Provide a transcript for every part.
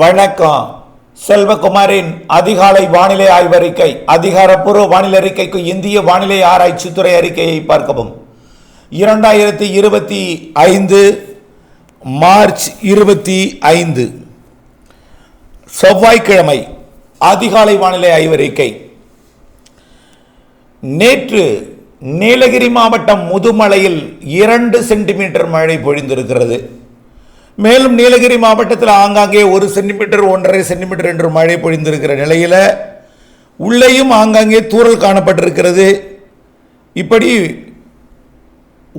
வணக்கம். செல்வகுமாரின் அதிகாலை வானிலை ஆய்வறிக்கை அதிகாரப்பூர்வ வானிலை அறிக்கைக்கு இந்திய வானிலை ஆராய்ச்சித்துறை அறிக்கையை பார்க்கவும். இரண்டாயிரத்தி இருபத்தி ஐந்து மார்ச் இருபத்தி ஐந்து. செவ்வாய்க்கிழமை அதிகாலை வானிலை ஆய்வறிக்கை. நேற்று நீலகிரி மாவட்டம் முதுமலையில் இரண்டு சென்டிமீட்டர் மழை பொழிந்திருக்கிறது. மேலும் நீலகிரி மாவட்டத்தில் ஆங்காங்கே ஒரு சென்டிமீட்டர் ஒன்றரை சென்டிமீட்டர் என்று மழை பொழிந்திருக்கிற நிலையில் உள்ளேயும் ஆங்காங்கே தூறல் காணப்பட்டிருக்கிறது. இப்படி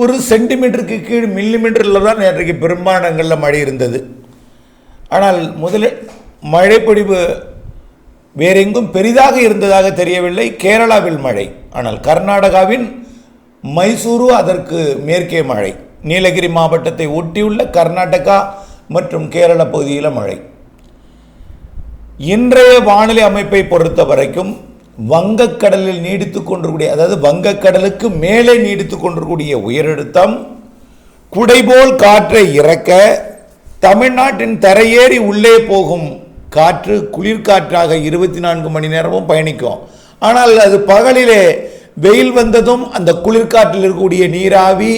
ஒரு சென்டிமீட்டருக்கு கீழ் மில்லிமீட்டரில் தான் நேற்றைக்கு பெரும்பாலங்களில் மழை இருந்தது. ஆனால் முதலில் மழை பொழிவு வேறெங்கும் பெரிதாக இருந்ததாக தெரியவில்லை. கேரளாவில் மழை ஆனால் கர்நாடகாவின் மைசூரு அதற்கு மேற்கே மழை. நீலகிரி மாவட்டத்தை ஒட்டியுள்ள கர்நாடகா மற்றும் கேரள பகுதியில் மழை. இன்றைய வானிலை அமைப்பை பொறுத்த வரைக்கும் வங்கக்கடலில் நீடித்து கொண்டிருக்கூடிய அதாவது வங்கக்கடலுக்கு மேலே நீடித்து கொண்டிருக்கூடிய உயரழுத்தம் குடைபோல் காற்றை இறக்க தமிழ்நாட்டின் தரையேறி உள்ளே போகும் காற்று குளிர்காற்றாக இருபத்தி நான்கு மணி நேரமும் பயணிக்கும். ஆனால் அது பகலிலே வெயில் வந்ததும் அந்த குளிர்காற்றில் இருக்கக்கூடிய நீராவி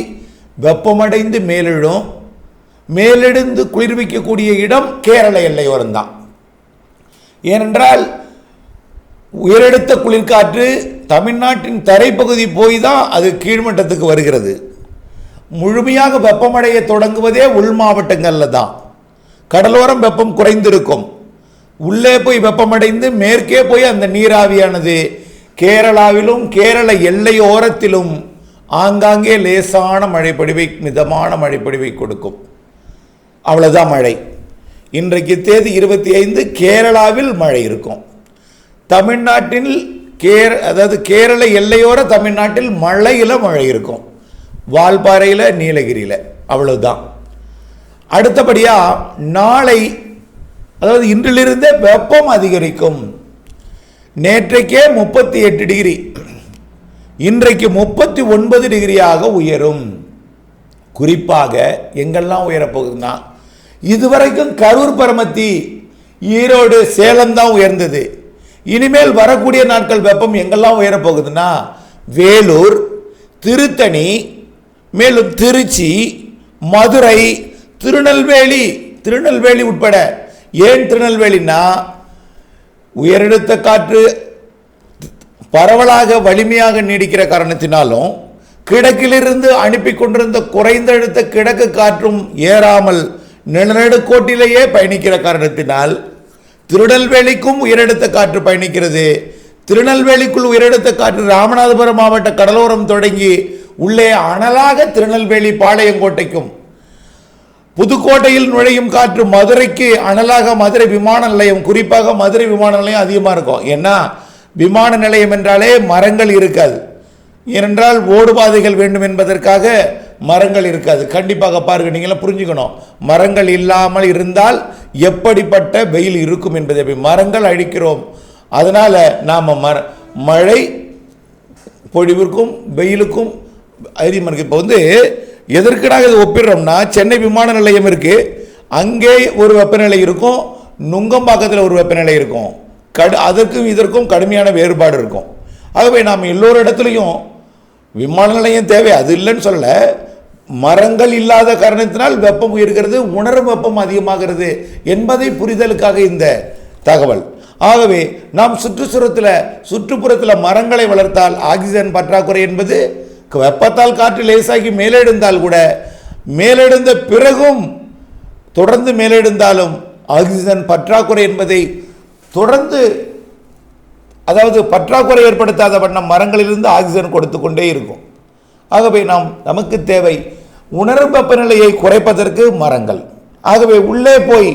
வெப்பமடைந்து மேலெழும். மேலெழுந்து குளிர்விக்கக்கூடிய இடம் கேரள எல்லையோரம் தான். ஏனென்றால் உயரெடுத்த குளிர்காற்று தமிழ்நாட்டின் தரைப்பகுதி போய் தான் அது கீழ்மட்டத்துக்கு வருகிறது. முழுமையாக வெப்பமடைய தொடங்குவதே உள் மாவட்டங்களில் தான். கடலோரம் வெப்பம் குறைந்திருக்கும். உள்ளே போய் வெப்பமடைந்து மேற்கே போய் அந்த நீராவியானது கேரளாவிலும் கேரள எல்லையோரத்திலும் ஆங்காங்கே லேசான மழைப்பொழிவை மிதமான மழைப்பொழிவை கொடுக்கும். அவ்வளோதான் மழை. இன்றைக்கு தேதி இருபத்தி ஐந்து கேரளாவில் மழை இருக்கும். தமிழ்நாட்டில் கேர அதாவது கேரள எல்லையோர தமிழ்நாட்டில் மழையில் மழை இருக்கும். வால்பாறையில் நீலகிரியில். அவ்வளோதான் அடுத்தபடியாக நாளை அதாவது இன்றிலிருந்தே வெப்பம் அதிகரிக்கும். நேற்றைக்கே முப்பத்தி எட்டு டிகிரி. இன்றைக்கு முப்பத்தி ஒன்பது டிகிரியாக உயரும். குறிப்பாக எங்கெல்லாம் உயரப்போகுதுன்னா இதுவரைக்கும் கரூர் பரமத்தி ஈரோடு சேலம் தான் உயர்ந்தது. இனிமேல் வரக்கூடிய நாட்கள் வெப்பம் எங்கெல்லாம் உயரப்போகுதுன்னா வேலூர் திருத்தணி மேலும் திருச்சி மதுரை திருநெல்வேலி திருநெல்வேலி உட்பட. ஏன் திருநெல்வேலின்னா உயரெடுத்த காற்று பரவலாக வலிமையாக நீடிக்கிற காரணத்தினாலும் கிழக்கிலிருந்து அனுப்பி கொண்டிருந்த குறைந்தழுத்த கிழக்கு காற்றும் ஏறாமல் நிலநடுக்கோட்டிலேயே பயணிக்கிற காரணத்தினால் திருநெல்வேலிக்கும் உயரடுத்த காற்று பயணிக்கிறது. திருநெல்வேலிக்குள் உயரடுத்த காற்று ராமநாதபுரம் மாவட்ட கடலோரம் தொடங்கி உள்ளே அனலாக திருநெல்வேலி பாளையங்கோட்டைக்கும். புதுக்கோட்டையில் நுழையும் காற்று மதுரைக்கு அனலாக மதுரை விமான நிலையம் குறிப்பாக மதுரை விமான நிலையம் அதிகமாக இருக்கும். ஏன்னா விமான நிலையம் என்றாலே மரங்கள் இருக்காது. ஏனென்றால் ஓடுபாதைகள் வேண்டும் என்பதற்காக மரங்கள் இருக்காது. கண்டிப்பாக பாருங்க நீங்களாம் புரிஞ்சுக்கணும். மரங்கள் இல்லாமல் இருந்தால் எப்படிப்பட்ட வெயில் இருக்கும் என்பதை மரங்கள் அழிக்கிறோம். அதனால் நாம் மர மழை பொழிவிற்கும் வெயிலுக்கும் அதிகமாக இருக்குது இப்போ வந்து எதற்கடாக இதை ஒப்பிடுறோம்னா சென்னை விமான நிலையம் இருக்குது அங்கே ஒரு வெப்பநிலை இருக்கும். நுங்கம்பாக்கத்தில் ஒரு வெப்பநிலை இருக்கும். கடு அதற்கும் இதற்கும் கடுமையான வேறுபாடு இருக்கும். ஆகவே நாம் எல்லோரு இடத்துலையும் விமான நிலையம் தேவை அது இல்லைன்னு சொல்ல மரங்கள் இல்லாத காரணத்தினால் வெப்பம் உயர்கிறது உணரும் வெப்பம் அதிகமாகிறது என்பதை புரிதலுக்காக இந்த தகவல். ஆகவே நாம் சுற்றுச்சூழத்தில் சுற்றுப்புறத்தில் மரங்களை வளர்த்தால் ஆக்சிஜன் பற்றாக்குறை என்பது வெப்பத்தால் காற்று லேசாகி மேலெழுந்தால் கூட மேலெழுந்த பிறகும் தொடர்ந்து மேலெழுந்தாலும் ஆக்சிஜன் பற்றாக்குறை என்பதை தொடர்ந்து அதாவது பற்றாக்குறை ஏற்படுத்தாத வண்ணம் மரங்களிலிருந்து ஆக்சிஜன் கொடுத்து கொண்டே இருக்கும். ஆகவே நாம் நமக்கு தேவை உணரும் வெப்பநிலையை குறைப்பதற்கு மரங்கள். ஆகவே உள்ளே போய்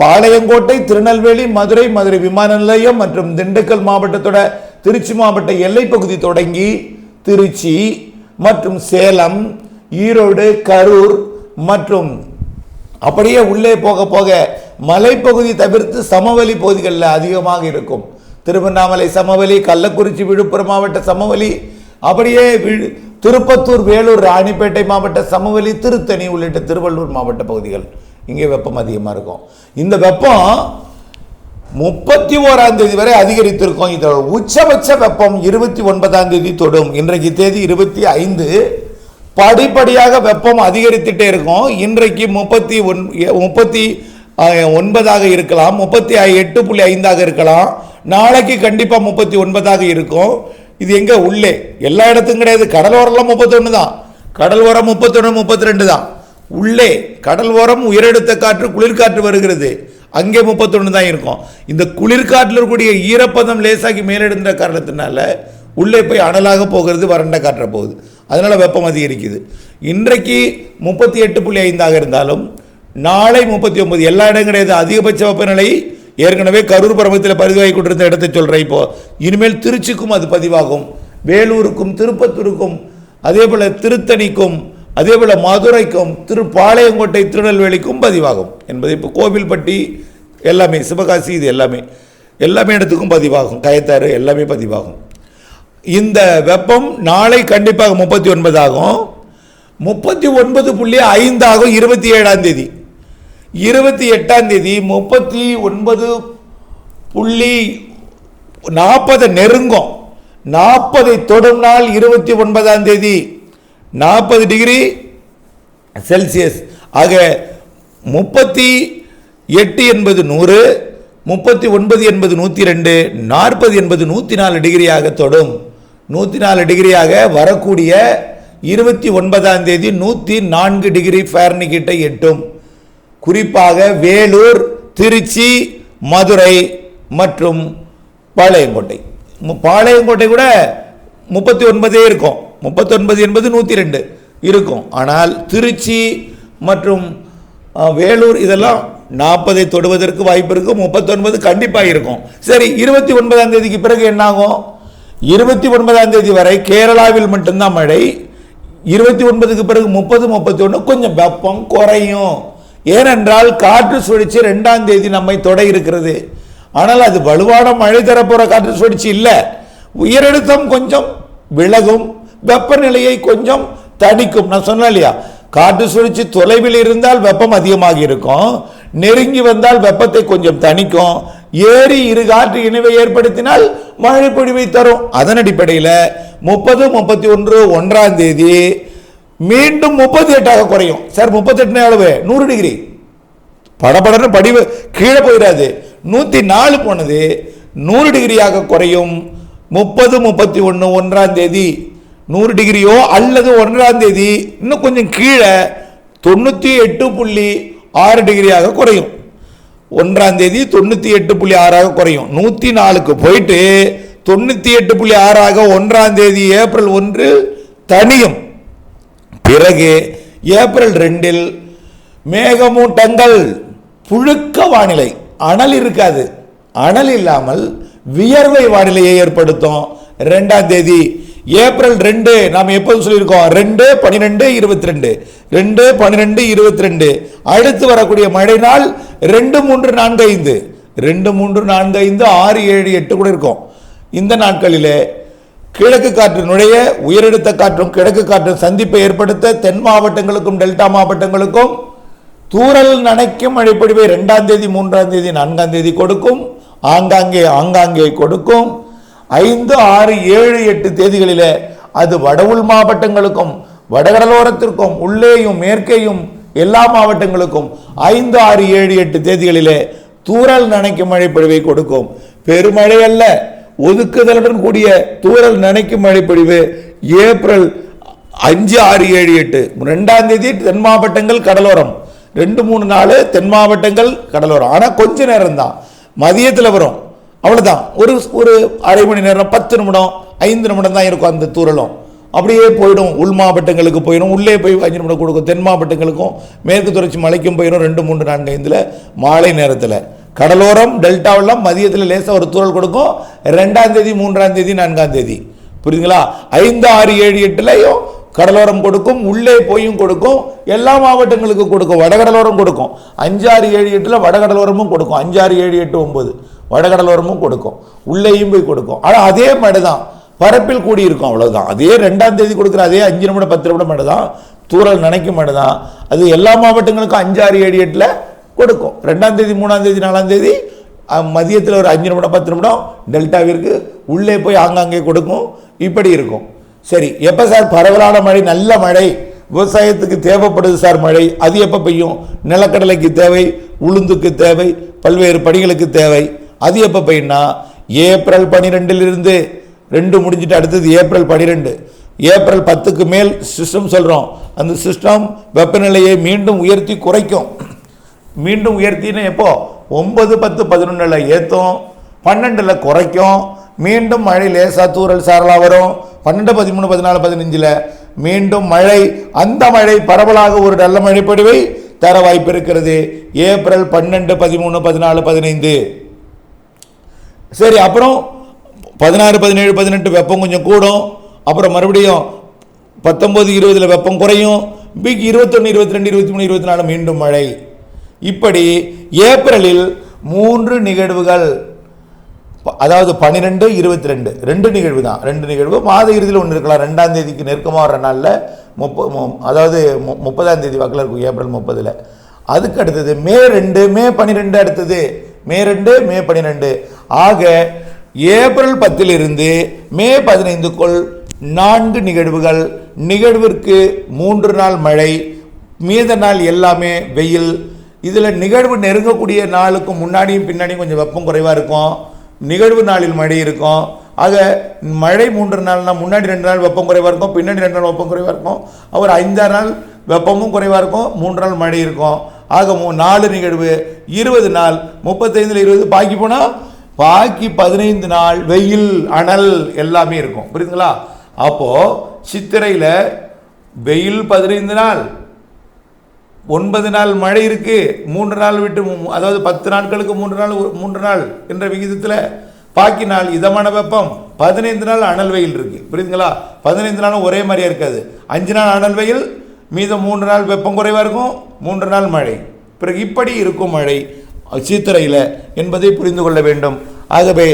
பாளையங்கோட்டை திருநெல்வேலி மதுரை மதுரை விமான நிலையம் மற்றும் திண்டுக்கல் மாவட்டத்தோட திருச்சி மாவட்ட எல்லைப்பகுதி தொடங்கி திருச்சி மற்றும் சேலம் ஈரோடு கரூர் மற்றும் அப்படியே உள்ளே போக போக மலைப்பகுதி தவிர்த்து சமவெளி பகுதிகளில் அதிகமாக இருக்கும். திருவண்ணாமலை சமவெளி கள்ளக்குறிச்சி விழுப்புரம் மாவட்ட சமவெளி அப்படியே விழு திருப்பத்தூர் வேலூர் ராணிப்பேட்டை மாவட்ட சமவெளி திருத்தணி உள்ளிட்ட திருவள்ளூர் மாவட்ட பகுதிகள். இங்கே வெப்பம் அதிகமாக இருக்கும். இந்த வெப்பம் முப்பத்தி ஓராம் தேதி வரை அதிகரித்திருக்கும். இதோட உச்சபட்ச வெப்பம் இருபத்தி ஒன்பதாம் தேதி தொடும். இன்றைக்கு தேதி இருபத்தி ஐந்து. படிப்படியாக வெப்பம் அதிகரித்துட்டே இருக்கும். இன்றைக்கு முப்பத்தி ஒன் முப்பத்தி ஒன்பதாக இருக்கலாம் முப்பத்தி எட்டு புள்ளி ஐந்தாக இருக்கலாம். நாளைக்கு கண்டிப்பாக முப்பத்தி ஒன்பதாக இருக்கும். இது எங்கே? உள்ளே. எல்லா இடத்துக்கும் கிடையாது. கடலோரம்லாம் முப்பத்தொன்று தான். கடல் ஓரம் முப்பத்தொன்று முப்பத்தி ரெண்டு தான். உள்ளே. கடல் ஓரம் உயரெடுத்த காற்று குளிர்காற்று வருகிறது. அங்கே முப்பத்தொன்று தான் இருக்கும். இந்த குளிர்காற்றில் இருக்கக்கூடிய ஈரப்பதம் லேசாகி மேலெடுந்த காரணத்தினால உள்ளே போய் அனலாக போகிறது வறண்ட காற்ற போகுது. அதனால் வெப்பம் அதிகரிக்குது. இன்றைக்கு முப்பத்தி எட்டு புள்ளி ஐந்தாக இருந்தாலும் நாளை முப்பத்தி ஒன்பது. எல்லா இடம் கிடையாது. அதிகபட்ச வெப்பநிலை ஏற்கனவே கரூர் பருவத்தில் பதிவாகி கொண்டிருந்த இடத்தை சொல்கிறேன் இப்போ. இனிமேல் திருச்சிக்கும் அது பதிவாகும். வேலூருக்கும் திருப்பத்தூருக்கும் அதே போல் திருத்தணிக்கும் அதே போல் மதுரைக்கும் திருப்பாளையங்கோட்டை திருநெல்வேலிக்கும் பதிவாகும். என்பது இப்போ கோவில்பட்டி எல்லாமே சிவகாசி இது எல்லாமே. எல்லாமே இடத்துக்கும் பதிவாகும். கயத்தாறு எல்லாமே பதிவாகும். இந்த வெப்பம் நாளை கண்டிப்பாக முப்பத்தி ஒன்பதாகும் முப்பத்தி ஒன்பது புள்ளி ஐந்தாகும் இருபத்தி ஏழாம் தேதி. இருபத்தி எட்டாம் தேதி முப்பத்தி ஒன்பது புள்ளி நாற்பதை நெருங்கும். நாற்பதை தொடும் நாள் இருபத்தி ஒன்பதாம் தேதி. நாற்பது டிகிரி செல்சியஸ். ஆக முப்பத்தி எட்டு என்பது நூறு முப்பத்தி ஒன்பது என்பது நூற்றி ரெண்டு நாற்பது என்பது நூற்றி நாலு டிகிரியாக தொடும். நூற்றி நாலு டிகிரியாக வரக்கூடிய இருபத்தி ஒன்பதாம் தேதி நூற்றி நான்கு டிகிரி ஃபேர்னிகிட்டை எட்டும். குறிப்பாக வேலூர் திருச்சி மதுரை மற்றும் பாளையங்கோட்டை. மு- பாளையங்கோட்டை கூட முப்பத்தி ஒன்பதே இருக்கும். முப்பத்தொன்பது என்பது நூற்றி ரெண்டு இருக்கும். ஆனால் திருச்சி மற்றும் வேலூர் இதெல்லாம் நாற்பதை தொடுவதற்கு வாய்ப்பு இருக்கும் முப்பத்தொன்பது கண்டிப்பாக இருக்கும். சரி இருபத்தி ஒன்பதாம் தேதிக்கு பிறகு என்னாகும்? இருபத்தி ஒன்பதாம் தேதி வரை கேரளாவில் மட்டும்தான் மழை. இருபத்தி ஒன்பதுக்கு பிறகு முப்பது முப்பத்தி ஒன்று கொஞ்சம் வெப்பம் குறையும். ஏனென்றால் காற்று சுழற்சி ரெண்டாம் தேதி நம்மை தொட இருக்கிறது. ஆனால் அது வலுவான மழை தரப்போற காற்று சுழற்சி இல்லை. உயரழுத்தம் கொஞ்சம் விலகும். வெப்பநிலையை கொஞ்சம் தணிக்கும். நான் சொன்னேன் இல்லையா? காற்று சுழற்சி தொலைவில் இருந்தால் வெப்பம் அதிகமாக இருக்கும். நெருங்கி வந்தால் வெப்பத்தை கொஞ்சம் தணிக்கும். ஏறி இரு காற்று இணைவை ஏற்படுத்தினால் மழை பொழிவை தரும். அதன் அடிப்படையில் முப்பது முப்பத்தி ஒன்று ஒன்றாம் தேதி மீண்டும் முப்பத்தி எட்டாக குறையும். சார் முப்பத்தெட்டு எவ்வளவு? நூறு டிகிரி. படபடன்னு படிவு கீழே போயிடாது. நூற்றி நாலு போனது நூறு டிகிரியாக குறையும். முப்பது முப்பத்தி ஒன்று ஒன்றாம் தேதி. நூறு டிகிரியோ அல்லது ஒன்றாம் தேதி இன்னும் கொஞ்சம் கீழே தொண்ணூற்றி எட்டு புள்ளி ஆறு டிகிரியாக குறையும். ஒன்றாம் தேதி தொண்ணூற்றி எட்டு புள்ளி ஆறாக குறையும். நூற்றி நாலுக்கு போயிட்டு தொண்ணூற்றி எட்டு புள்ளி ஆறாக ஒன்றாம் தேதி ஏப்ரல் ஒன்று தனியும் பிறகு ஏப்ரல் ரெண்டில் மேகமூட்டங்கள் புழுக்க வானிலை. அனல் இருக்காது. அனல் இல்லாமல் வியர்வை வானிலையை ஏற்படுத்தும். ரெண்டாம் தேதி ஏப்ரல் ரெண்டு நாம் எப்போது சொல்லியிருக்கோம்? ரெண்டு பன்னிரெண்டு இருபத்தி ரெண்டு ரெண்டு பன்னிரெண்டு இருபத்தி ரெண்டு அடுத்து வரக்கூடிய மழை நாள் ரெண்டு மூன்று நான்கு ஐந்து. ரெண்டு மூன்று நான்கு ஐந்து ஆறு ஏழு எட்டு கூட இருக்கும். இந்த நாட்களிலே கிழக்கு காற்று நுழைய உயரழுத்த காற்றும் கிழக்கு காற்றும் சந்திப்பை ஏற்படுத்த தென் மாவட்டங்களுக்கும் டெல்டா மாவட்டங்களுக்கும் தூரல் நனைக்கும் மழைப்பொழிவை ரெண்டாம் தேதி மூன்றாம் தேதி நான்காம் தேதி கொடுக்கும். ஆங்காங்கே ஆங்காங்கே கொடுக்கும். ஐந்து ஆறு ஏழு எட்டு தேதிகளில் அது வடவுள் மாவட்டங்களுக்கும் வடகடலோரத்திற்கும் உள்ளேயும் மேற்கேயும் எல்லா மாவட்டங்களுக்கும் ஐந்து ஆறு ஏழு எட்டு தேதிகளிலே தூரல் நனைக்கும் மழைப்பொழிவை கொடுக்கும். பெருமழை அல்ல ஒதுக்குதலுடன் கூடிய தூரல் நினைக்கும் மழைப்பொழிவு ஏப்ரல் அஞ்சு ஆறு ஏழு எட்டு. ரெண்டாம் தேதி தென் மாவட்டங்கள் கடலோரம். ரெண்டு மூணு நாள் தென் மாவட்டங்கள் கடலோரம். ஆனால் கொஞ்ச நேரம் தான் மதியத்தில் வரும். அவ்வளோதான் ஒரு ஒரு அரை மணி நேரம் பத்து நிமிடம் ஐந்து நிமிடம் தான் இருக்கும் அந்த தூரலும். அப்படியே போயிடும். உள் மாவட்டங்களுக்கு போயிடும். உள்ளே போய் அஞ்சு நிமிடம் கொடுக்கும். தென் மாவட்டங்களுக்கும் மேற்கு தொடர்ச்சி மலைக்கும் போயிடும். ரெண்டு மூன்று நான்கு ஐந்தில் மாலை நேரத்தில். கடலோரம் டெல்டாவெல்லாம் மதியத்தில் லேசாக ஒரு தூரல் கொடுக்கும். ரெண்டாம் தேதி மூன்றாம் தேதி நான்காம் தேதி. புரியுதுங்களா? ஐந்து ஆறு ஏழு எட்டுலையும் கடலோரம் கொடுக்கும் உள்ளே போயும் கொடுக்கும் எல்லா மாவட்டங்களுக்கும் கொடுக்கும். வடகடலோரம் கொடுக்கும். அஞ்சு ஆறு ஏழு எட்டில் வடகடலோரமும் கொடுக்கும். அஞ்சாறு ஏழு எட்டு ஒம்பது வடகடலோரமும் கொடுக்கும். உள்ளேயும் போய் கொடுக்கும். ஆனால் அதே மடை தான் பரப்பில் கூடி இருக்கும் அதே ரெண்டாம் தேதி கொடுக்குற அதே அஞ்சு நிமிடம் பத்து நிமிடம் மடை தான் தூரல் நினைக்கும் மடை தான் அது எல்லா மாவட்டங்களுக்கும் அஞ்சாறு ஏழு எட்டில் கொடுக்கும். ரெண்டாம் தேதி மூணாம் தேதி நாலாம் தேதி மதியத்தில் ஒரு அஞ்சு நிமிடம் பத்து நிமிடம் டெல்டாவிற்கு உள்ளே போய் ஆங்காங்கே கொடுக்கும். இப்படி இருக்கும். சரி எப்போ சார் பரவலான மழை நல்ல மழை? விவசாயத்துக்கு தேவைப்படுது சார் மழை. அது எப்போ பெய்யும்? நிலக்கடலைக்கு தேவை உளுந்துக்கு தேவை பல்வேறு பணிகளுக்கு தேவை. அது எப்போ பெய்யும்னா ஏப்ரல் பனிரெண்டிலிருந்து ரெண்டு முடிஞ்சிட்டு அடுத்தது ஏப்ரல் பனிரெண்டு. ஏப்ரல் பத்துக்கு மேல் சிஸ்டம் சொல்கிறோம் அந்த சிஸ்டம் வெப்பநிலையை மீண்டும் உயர்த்தி குறைக்கும். மீண்டும் உயர்த்தின்னு எப்போ? ஒன்பது பத்து பதினொன்றில் ஏற்றும் பன்னெண்டில் குறைக்கும். மீண்டும் மழை லேசா தூறல் சாரலாக வரும். பன்னெண்டு பதிமூணு பதினாலு பதினஞ்சில் மீண்டும் மழை. அந்த மழை பரவலாக ஒரு நல்ல மழை தர வாய்ப்பு இருக்கிறது. ஏப்ரல் பன்னெண்டு பதிமூணு பதினாலு பதினைந்து. சரி அப்புறம் பதினாறு பதினேழு பதினெட்டு வெப்பம் கொஞ்சம் கூடும். அப்புறம் மறுபடியும் பத்தொம்பது இருபதில் வெப்பம் குறையும். பிக் இருபத்தொன்று இருபத்தி ரெண்டு இருபத்தி மூணு இருபத்தி நாலு மீண்டும் மழை. இப்படி ஏப்ரலில் மூன்று நிகழ்வுகள் அதாவது பன்னிரெண்டு இருபத்தி ரெண்டு ரெண்டு நிகழ்வு தான். ரெண்டு நிகழ்வு. மாத இறுதியில் ஒன்று இருக்கலாம். ரெண்டாம் தேதிக்கு நெருக்கமாக வர நாளில் முப்பது அதாவது மு- முப்பதாம் தேதி வாக்கில் இருக்கும் ஏப்ரல் முப்பதில். அதுக்கு அடுத்தது மே ரெண்டு மே பன்னிரெண்டு அடுத்தது. மே ரெண்டு மே பன்னிரெண்டு ஆக ஏப்ரல் பத்திலிருந்து மே பதினைந்துக்குள் நான்கு நிகழ்வுகள். நிகழ்விற்கு மூன்று நாள் மழை மீத நாள் எல்லாமே வெயில் இதில் நிகழ்வு நெருங்கக்கூடிய நாளுக்கு முன்னாடியும் பின்னாடியும் கொஞ்சம் வெப்பம் குறைவாக இருக்கும். நிகழ்வு நாளில் மழை இருக்கும். ஆக மழை மூன்று நாள்னா முன்னாடி ரெண்டு நாள் வெப்பம் குறைவாக இருக்கும் பின்னாடி ரெண்டு நாள் வெப்பம் குறைவாக இருக்கும். ஒரு ஐந்தாறு நாள் வெப்பமும் குறைவாக இருக்கும் மூன்று நாள் மழை இருக்கும். ஆக மூ நாலு நிகழ்வு இருபது நாள் முப்பத்தைந்தில் இருபது பாக்கி போனால் பாக்கி பதினைந்து நாள் வெயில் அனல் எல்லாமே இருக்கும். புரியுதுங்களா? அப்போது சித்திரையில் வெயில் பதினைந்து நாள் ஒன்பது நாள் மழை இருக்கு மூன்று நாள் விட்டு அதாவது பத்து நாட்களுக்கு மூன்று நாள் மூன்று நாள் என்ற விகிதத்தில் பாக்கி நாள் இதமான வெப்பம் பதினைந்து நாள் அனல் வெயில் இருக்கு. புரியுதுங்களா? பதினைந்து நாளும் ஒரே மாதிரியாக இருக்காது. அஞ்சு நாள் அனல் வெயில் மீதம் மூன்று நாள் வெப்பம் குறைவாக இருக்கும் மூன்று நாள் மழை. பிறகு இப்படி இருக்கும் மழை சித்திரையில் என்பதை புரிந்து கொள்ள வேண்டும். ஆகவே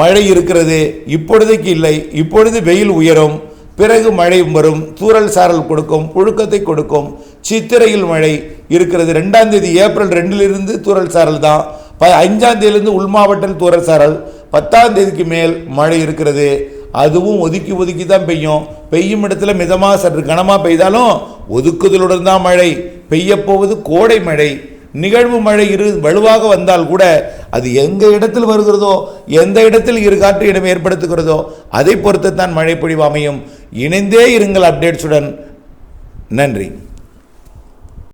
மழை இருக்கிறது இப்பொழுதைக்கு இல்லை இப்பொழுது வெயில் உயரும் பிறகு மழை வரும் தூறல் சாரல் கொடுக்கும் புழுக்கத்தை கொடுக்கும் சித்திரையில் மழை இருக்கிறது. ரெண்டாம் தேதி ஏப்ரல் ரெண்டிலிருந்து தூரல் சாரல் தான். ப அஞ்சாம் தேதியிலிருந்து உள் மாவட்டத்தில் தூரல் சாரல். பத்தாம் தேதிக்கு மேல் மழை இருக்கிறது. அதுவும் ஒதுக்கி ஒதுக்கி தான் பெய்யும். பெய்யும் இடத்துல மிதமாக சற்று கனமாக பெய்தாலும் ஒதுக்குதலுடன் தான் மழை. பெய்யப்போவது கோடை மழை. நிகழ்வு மழை இரு வலுவாக வந்தால் கூட அது எந்த இடத்தில் வருகிறதோ எந்த இடத்தில் இரு காற்று இடம் ஏற்படுத்துகிறதோ அதை பொறுத்து தான் மழை பொழிவு அமையும். இணைந்தே இருங்கள் அப்டேட்ஸுடன். நன்றி.